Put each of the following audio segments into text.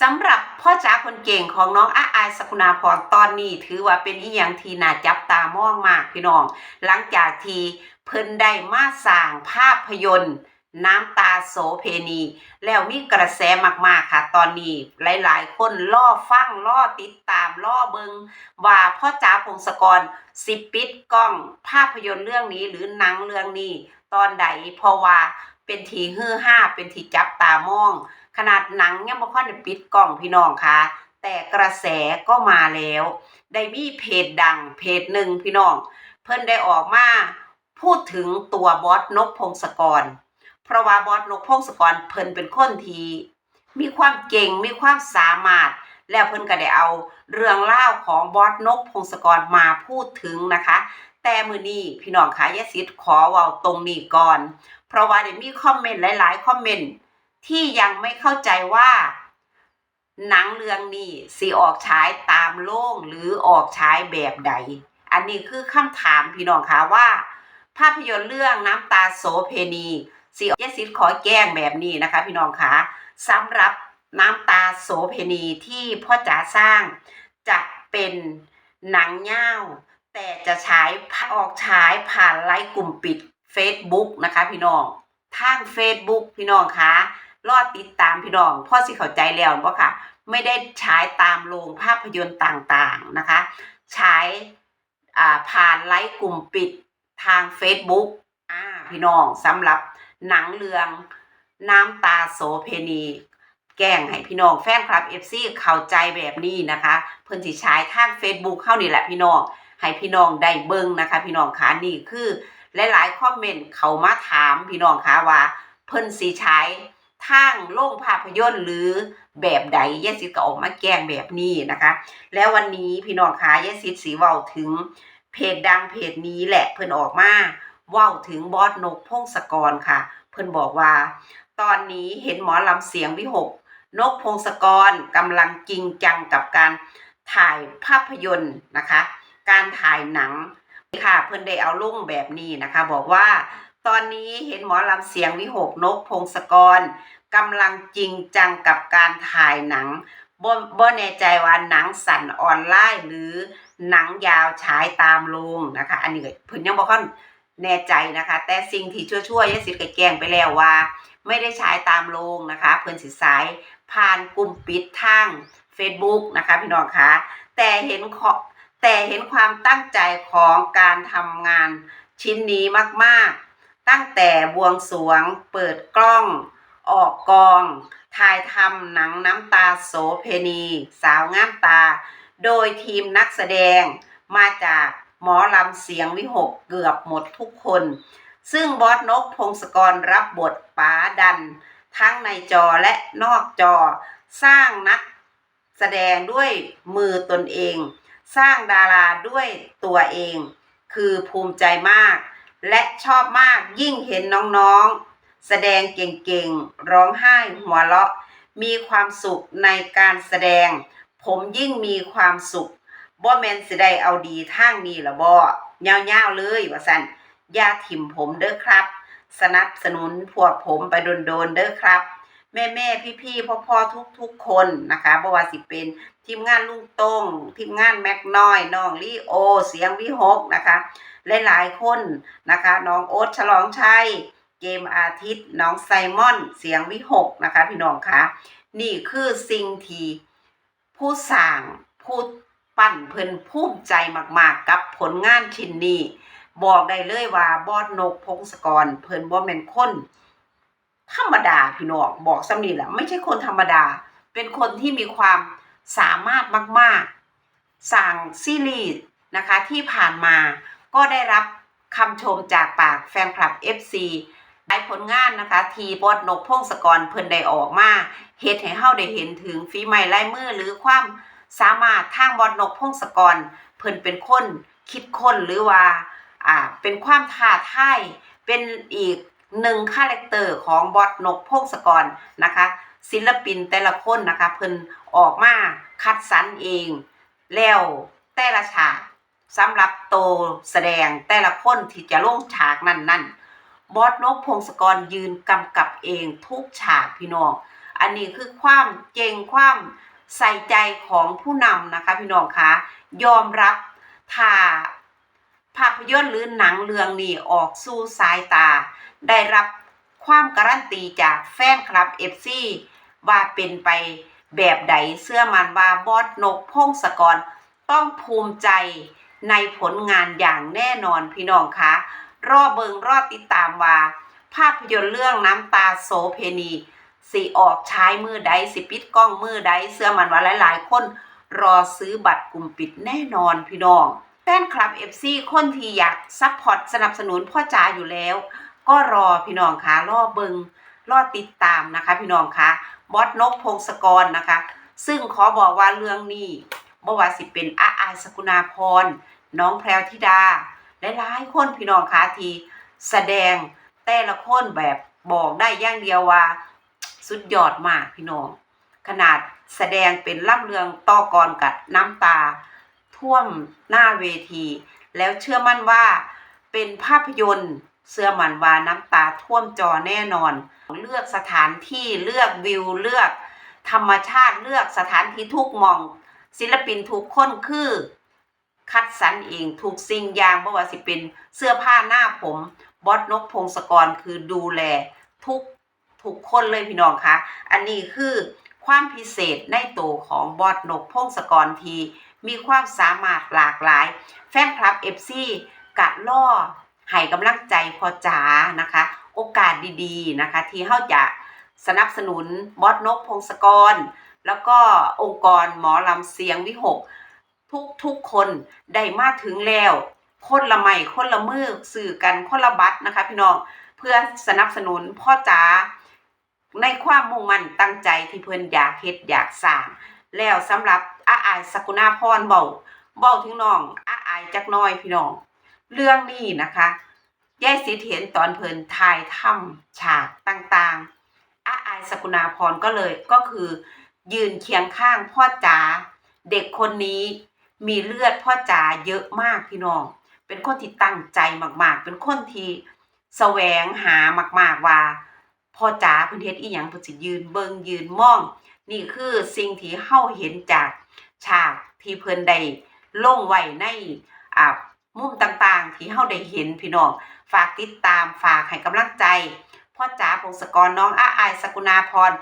สำหรับพ่อจ๋าคนเก่งของน้องอาอายสกุณาพรตอนนี้ ถือว่าเป็นอีหยังที่น่าจับตามองมากพี่น้อง หลังจากที่เพิ่นได้มาสร้างภาพยนตร์ น้ำตาโสเพณี แล้วมีกระแสมากๆค่ะ ตอนนี้หลายๆ คนล่อฟังล่อติดตามล่อเบิงว่าพ่อจ๋าพงศกรสิปิดกล้องภาพยนตร์เรื่องนี้หรือหนังเรื่องนี้ ตอนใดเพราะว่าเป็นทีฮือห้าเป็นทีจับตามอง ขนาดหนังยังบ่ค่อยได้ปิดกล้องพี่น้องค่ะ แต่กระแสก็มาแล้ว ได้มีเพจดังเพจหนึ่งพี่น้อง เพิ่นได้ออกมาพูดถึงตัวบอสนกพงศกร เพราะว่าบอสนกพงศกรเพิ่นเป็นคนที่มีความเก่งมีความสามารถ แล้วเพิ่นก็ได้เอาเรื่องเล่าของบอสนกพงศกรมาพูดถึงนะคะ แต่มือนี้พี่น้องคะยะสิทธิ์ขอเว้าตรงนี้ก่อน เพราะว่าได้มีคอมเมนต์หลาย ๆ คอมเมนต์ ที่ยังไม่เข้าใจว่า หนังเรื่องนี้สิออกฉายตามโล่งหรือออกฉายแบบใด อันนี้คือคำถามพี่น้องคะว่า ภาพยนตร์เรื่องน้ำตาโสเพณีสิยสิทขอแก้งแบบนี้นะคะ พี่น้องคะสำหรับน้ำตาโสเพณีที่พ่อจ๋าสร้างจะเป็นหนังเง่าแต่จะฉายออกฉายผ่านไลฟ์กลุ่มปิด Facebook นะคะพี่น้องทาง Facebook พี่น้องคะ รอดติดตามพี่น้องพ่อสิเข้าใจแล้วบ่ค่ะ ไม่ได้ฉายตามโรงภาพยนตร์ต่างๆนะคะฉายอ่าผ่านไลฟ์กลุ่มปิดทาง Facebook อ่าพี่น้องสำหรับหนังเรื่องน้ำตาโสเพณี แก้งให้พี่น้องแฟนคลับ FC เข้าใจแบบนี้นะคะ เพิ่นสิฉายทาง Facebook เข้านี่แหละพี่น้องให้พี่น้องได้เบิ่งนะคะ พี่น้องคะนี่คือหลายๆคอมเมนต์เขามาถามพี่น้องคะว่า เพิ่นสิใช้ ทางโรงภาพยนตร์หรือแบบใดยายสิทธิ์ก็ออกมาแกงแบบนี้นะคะ แล้ววันนี้พี่น้องคะยายสิทธิ์สีเว้าถึงเพจดังเพจนี้แหละเพิ่นออกมาเว้าถึงบอสนกพงศกรค่ะ เพิ่นบอกว่า ตอนนี้เห็นหมอลำเสียงวิหก นกพงศกรกำลังจริงจังกับการถ่ายภาพยนตร์นะคะ การถ่ายหนังค่ะเพิ่นได้เอาลุ่งแบบนี้นะคะ บอกว่า ตอนนี้เห็นหมอลำเสียงวิหกนกพงศกรกำลังจริงจังกับการถ่ายหนังบ่บ่แน่ใจว่าหนังสั่นออนไลน์หรือหนังยาวฉายตามโรงนะคะ อันนี้เพิ่นยังบ่ค่อยแน่ใจนะคะ แต่สิ่งที่ชั่วๆยายสิทธิ์ก็แจ้งไปแล้วว่า ไม่ได้ฉายตามโรงนะคะ เพิ่นสิสายผ่านกลุ่มปิดทาง Facebook นะคะพี่น้องคะแต่เห็นขอแต่เห็นความตั้งใจของการทำงานชิ้นนี้มากๆ ตั้งแต่บวงสวง เปิดกล้อง ออกกอง ถ่ายทำหนังน้ำตาโสเพณี สาวงามตา โดยทีมนักแสดงมาจากหมอลำเสียงวิหกเกือบหมดทุกคน ซึ่งบอสนกพงศกรรับบทป๋าดัน ทั้งในจอและนอกจอ สร้างนักแสดงด้วยมือตนเอง สร้างดาราด้วยตัวเอง คือภูมิใจมาก และชอบมากยิ่งเห็นน้องๆ แสดงเก่งๆ ร้องไห้หัวเราะ มีความสุขในการแสดง ผมยิ่งมีความสุขบ่แมนสิได้เอาดีทางนี้ละบ่ยาวๆเลยว่าซั่นอย่าถิ่มผมเด้อครับ สนับสนุนพวกผมไปโดนๆเด้อครับ แม่แม่พี่พี่พ่อพ่อทุกทุกๆคนนะคะบ่ว่าสิเป็นทีมงานลุงโต้งทีมงานแม็กน้อยน้องลีโอ เสียงวิหกนะคะหลายๆคนนะคะน้องโอ๊ตฉลองชัยเกมอาทิตย์น้องไซมอน เสียงวิหกนะคะ พี่น้องคะนี่คือสิ่งที่ผู้สร้างผู้ปั้นเพิ่นภูมิใจมากๆ กับผลงานชิ้นนี้ บอกได้เลยว่าบอดนกพงศกร เพิ่นบ่แม่นคน ธรรมดาพี่น้องบอกซ้ำนี่แหละไม่ใช่คนธรรมดา เป็นคนที่มีความสามารถมาก ๆ สั่งซีรีส์นะคะที่ผ่านมาก็ได้รับคำชมจากปากแฟนคลับ FC ได้ผลงานนะคะทีบอดนกพงศกรเพิ่นได้ออกมาเฮ็ดให้เฮาได้เห็นถึงฝีไม้ลายมือหรือความสามารถทางบอดนกพงศกร เพิ่นเป็นคนคิดค้นหรือว่าอ่าเป็นความท้าทายเป็นอีก หนึ่งคาแรคเตอร์ของบอดนกพงศกรนะคะ ศิลปินแต่ละคนนะคะเพิ่นออกมาคัดสรรเอง แล้วแต่ละฉากสำหรับโตแสดงแต่ละคนที่จะลงฉากนั้นนั่นบอสนกพงศกรยืนกำกับเองทุกฉากพี่น้อง อันนี้คือความเก่งความใส่ใจของผู้นำนะคะพี่น้องคะยอมรับถ้า ภาพยนตร์หรือหนังเรื่องนี้ออกสู่สายตา ได้รับความการันตีจากแฟนคลับ FC ว่าเป็นไปแบบใดเสื้อมันว่าบอสนกพงศกร ต้องภูมิใจในผลงานอย่างแน่นอนพี่น้องคะรอเบิงรอติดตามว่า ภาพยนตร์เรื่องน้ำตาโสเพณี สิออกใช้มือใดสิปิดกล้องมือใดเสื้อมันว่าหลาย ๆ คนรอซื้อบัตรกลุ่มปิดแน่นอนพี่น้อง ฟนคลับ FC คนที่อยากซัพพอร์ตสนับสนุนพ่อจ๋าอยู่แล้ว ก็รอพี่น้องคะรอเบิงรอติดตามนะคะ พี่น้องคะบอสนกพงศกรนะคะ ซึ่งขอบอกว่าเรื่องนี้บ่ว่าสิเป็นอาอายสกุณาพรน้องแพรวธิดาหลายคนพี่น้องคะที่แสดงแต่ละคนแบบบอกได้อย่างเดียวว่า สุดยอดมากพี่น้อง ขนาดแสดงเป็นล่ำเรืองต่อกรกับน้ำตา ท่วมหน้าเวที แล้วเชื่อมั่นว่า เป็นภาพยนตร์เสื้อหมันวาน้ำตาท่วมจอแน่นอน เลือกสถานที่เลือกวิวเลือก ธรรมชาติเลือกสถานที่ทุกมอง ศิลปินทุกคนคือ คัดสรรเองถูกสิ่งอย่างบ่ว่าสิเป็นเสื้อผ้าหน้าผมบอสนกพงศกรคือดูแลทุกทุกคนเลยพี่น้องคะ อันนี้คือความพิเศษในตัวของบอสนกพงศกรที มีความสามารถหลากหลาย แฟนคลับ FC กะล่อให้กำลังใจพอจ๋านะคะ โอกาสดีๆนะคะ ที่เฮาจะสนับสนุนบอสนกพงศกร แล้วก็องค์กรหมอลำเสียงวิหก ทุกทุกคนได้มาถึงแล้วคนละไม่คนละมือสื่อกันคนละบัตรนะคะ พี่น้องเพื่อสนับสนุนพ่อจ๋าในความมุ่งมั่นตั้งใจที่เพิ่นอยากเฮ็ดอยากสร้าง แล้วสำหรับอาายสกุณาพรเบาเบาถึงน้องอาอายจักน้อยพี่น้อง เรื่องนี้นะคะยายสิทธิเห็นตอนเพิ่นถ่ายทำฉากต่างๆอาอายสกุณาพรก็เลยก็คือยืนเคียงข้างพ่อจ๋าเด็กคนนี้มีเลือดพ่อจ๋าเยอะมากพี่น้อง เป็นคนที่ตั้งใจมากๆ เป็นคนที่แสวงหามาก ๆว่าพ่อจ๋าเพิ่นเฮ็ดอีหยังเพิ่นสิยืนเบิงยืนมอง นี่คือสิ่งที่เฮาเห็นจาก ฉากที่เพิ่นได้ลงไว้ในอ่ามุมต่างๆ ที่เฮาได้เห็นพี่น้องฝากติดตามฝากให้กำลังใจพ่อจ๋าพงศกรน้องอาอายสกุณาพร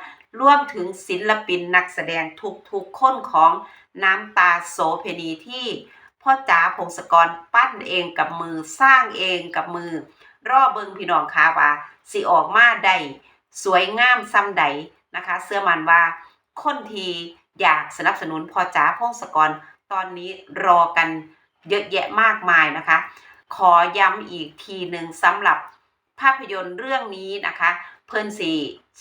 รวมถึงศิลปินนักแสดงทุกๆคนของน้ำตาโสเพณีที่พ่อจ๋าพงศกรปั้นเองกับมือสร้างเองกับมือ รอเบิงพี่น้องค่ะว่าสิออกมาได้สวยงามซ้ำใดนะคะ เสื้อมันว่าคนที อยากสนับสนุนพอจ๋าพงศกรตอนนี้รอกันเยอะแยะมากมายนะคะ ขอย้ำอีกทีหนึ่งสำหรับภาพยนตร์เรื่องนี้นะคะ เพิ่นสี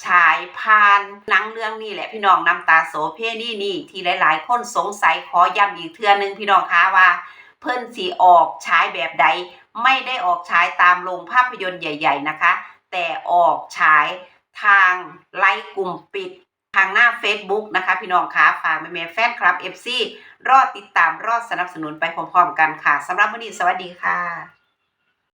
ฉายผ่านหนังเรื่องนี้แหละพี่น้องน้ำตาโสเพนี่นี่ที่หลายๆ คนสงสัยขอย้ำอีกเทื่อนึงพี่น้องคะว่า เพิ่นสีออกฉายแบบใด ไม่ได้ออกฉายตามโรงภาพยนตร์ใหญ่ ๆนะคะ แต่ออกฉายทางไลฟ์กลุ่มปิด ทางหน้า Facebook นะคะ พี่น้องคะฝากแม่ๆแฟนคลับ FC รอติดตามรอดสนับสนุนไปพร้อมๆกันค่ะสำหรับวันนี้สวัสดีค่ะ